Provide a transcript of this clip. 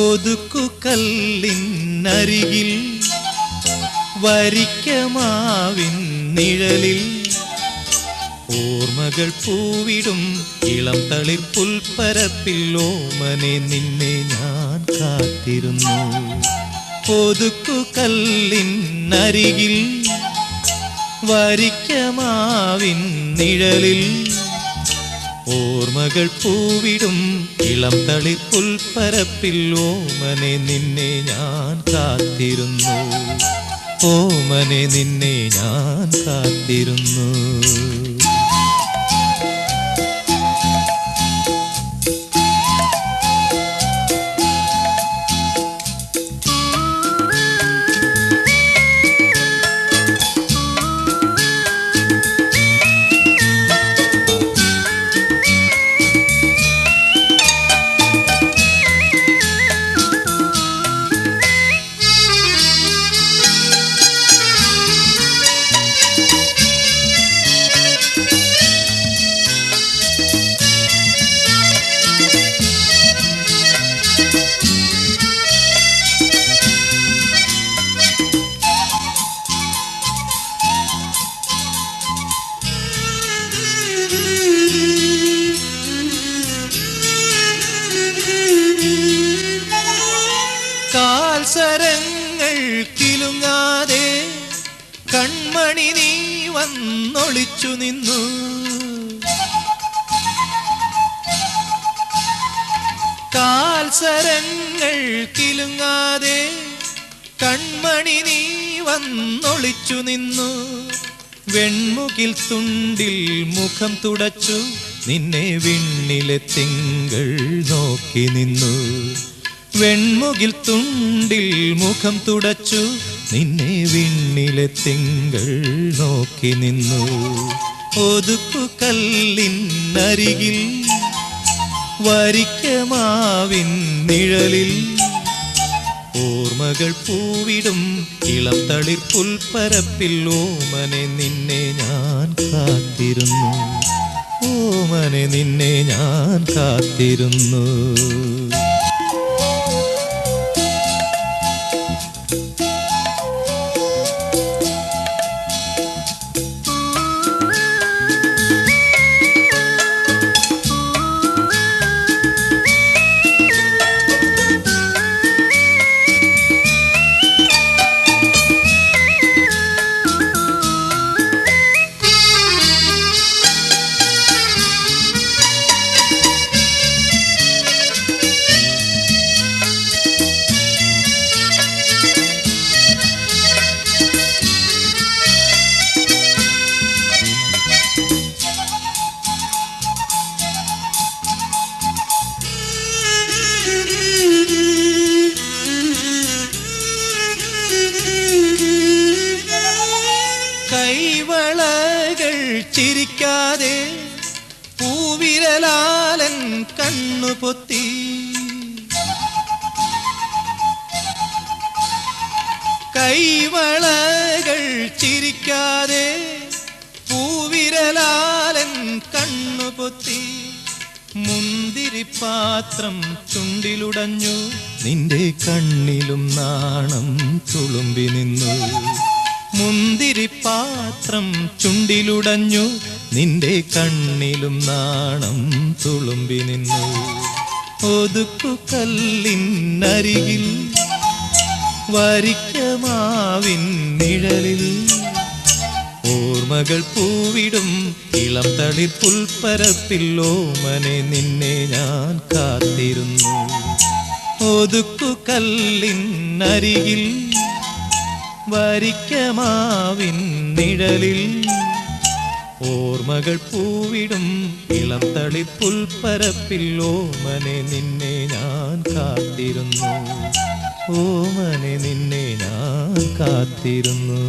ഒതുക്കുകല്ലിനരികിൽ വരിക്കമാവിൻ നിഴലിൽ. ഓർമ്മകൾ പൂവിടും ഇളം തളിർ ഓമനെ നിന്നെ ഞാൻ കാത്തിരുന്നു. ഒതുക്കുകല്ലിനരികിൽ വരിക്കമാവിൻ നിഴലിൽ. ഓർമ്മകൾ പൂവിടും. ഇളം തളിർ പുൽപ്പരപ്പിൽ ഓമനെ നിന്നെ ഞാൻ കാത്തിരുന്നു. ഓമനെ നിന്നെ ഞാൻ കാത്തിരുന്നു. കാൽസരങ്ങൾ കിലുങ്ങാതെ കൺമണി നീ വന്നൊളിച്ചു നിന്നു. കാൽസരങ്ങൾ കിലുങ്ങാതെ കൺമണി നീ വന്നൊളിച്ചു നിന്നു. വെൺമുകിൽ തുണ്ടിൽ മുഖം തുടച്ചു നിന്നെ വിണ്ണിലെ തിങ്കൾ നോക്കി നിന്നു. വെൺമുകിൽ തുണ്ടിൽ മുഖം തുടച്ചു നിന്നെ വിണ്ണിലെ തിങ്കൾ നോക്കി നിന്നു. ഒതുക്കു കല്ലിനരികിൽ വരിക്കമാവിൻ നിഴലിൽ. ഓർമ്മകൾ പൂവിടും ഇളത്തളിർ തളിർ പുൽപ്പരപ്പിൽ ഓമനെ നിന്നെ ഞാൻ കാത്തിരുന്നു. ഓമനെ നിന്നെ ഞാൻ കാത്തിരുന്നു. കൈവളകൾ ചിരിക്കാതെ പൂവിരലാലൻ കണ്ണു പൊത്തി. കൈവളകൾ ചിരിക്കാതെ പൂവിരലാലൻ കണ്ണു പൊത്തി. മുന്തിരിപ്പാത്രം ചുണ്ടിലുടഞ്ഞു. നിന്റെ കണ്ണിലും നാണം തുളുമ്പി നിന്നു. മുന്തിരിപ്പാത്രം ചുണ്ടിലുടഞ്ഞു നിന്റെ കണ്ണിലും നാണം തുളുമ്പി നിന്നു. ഒതുക്കു കല്ലിനരികിൽ വരിക്കമാവിൻ നിഴലിൽ ഓർമ്മകൾ പൂവിടും ഇളം തളിർ ഓമനെ നിന്നെ ഞാൻ കാത്തിരുന്നു. ഒതുക്കു കല്ലിനരികിൽ വരിക്കമാവിൻ നിഴലിൽ ഓർമ്മകൾ പൂവിടും ഇളം തളിപ്പുൽപ്പരപ്പിൽ ഓമനെ നിന്നെ ഞാൻ കാത്തിരുന്നു. ഓമനെ നിന്നെ ഞാൻ കാത്തിരുന്നു.